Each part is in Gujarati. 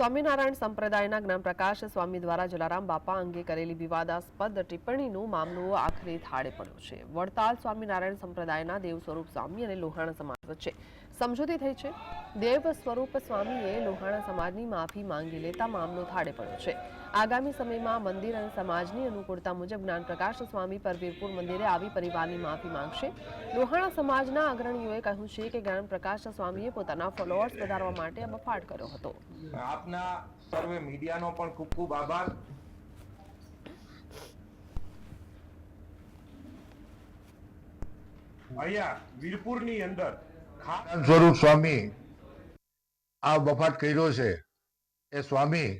સ્વામિનારાયણ સંપ્રદાયના જ્ઞાનપ્રકાશ સ્વામી દ્વારા જલારામ બાપા અંગે કરેલી વિવાદાસ્પદ ટિપ્પણીનો મામલો આખરે થાળે પડ્યો છે. વડતાલ સ્વામિનારાયણ સંપ્રદાયના દેવ સ્વરૂપ સ્વામી અને લોહાણા સમાજ વચ્ચે સમજૂતી થઈ છે. દેવ સ્વરૂપ સ્વામીએ લોહાણા સમાજની માફી માંગી લેતા મામલો થાળે પડ્યો છે. આગામી સમયમાં મંદિર અને સમાજની અનુકૂળતા મુજબ જ્ઞાનપ્રકાશ સ્વામી પરવીરપુર મંદિરે આવી પરિવારની માફી માંગશે. લોહાણા સમાજના અગ્રણીઓએ કહ્યું છે કે જ્ઞાનપ્રકાશ સ્વામીએ પોતાના ફોલોઅર્સ વધારવા માટે આ બફાટ કર્યો હતો. આપના સર્વે મીડિયાનો પણ ખૂબ ખૂબ આભાર. અહીંયા વીરપુરની અંદર સ્વરૂપ સ્વામી આ વફાટ કર્યો છે એ સ્વામી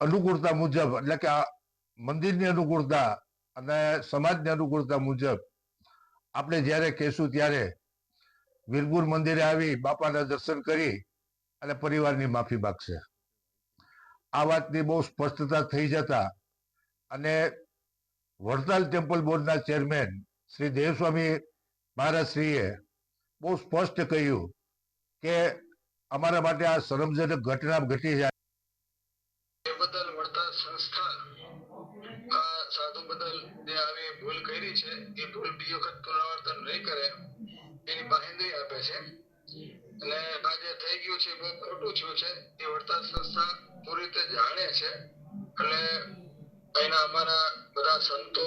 અનુકૂળતા મુજબ, એટલે કે મંદિરની અનુકૂળતા અને સમાજની અનુકૂળતા મુજબ આપણે જ્યારે કહેશું ત્યારે વીરપુર મંદિરે આવી બાપાના દર્શન કરી અને પરિવારની માફી માગશે. આ વાતની બહુ સ્પષ્ટતા થઈ જતા અને વડતાલ ટેમ્પલ બોર્ડના ચેરમેન શ્રી દેવસ્વામી મહારાજશ્રીએ બહુ સ્પષ્ટ કહ્યું કે અમારા માટે આ શરમજનક ઘટના ઘટી છે બદલ વળતા સંસ્થા આ સાધુ બદલ જે આવી ભૂલ કરી છે, એ ભૂલ બીજી વખત પુનરાવર્તન નહીં કરે, એની બાહેંધરી આપે છે. અને આ જે થઈ ગયું છે બહુ ખોટું થયું છે. એ વળતા સંસ્થા પૂરી રીતે જાણે છે અને અહીંના અમારા બધા સંતો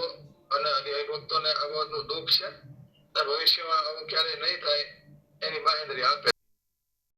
અને હરિભક્તોને આ બાબતનું દુઃખ છે. ભવિષ્યમાં આવું ક્યારેય નહીં થાય એની બાહેંધરી આપે.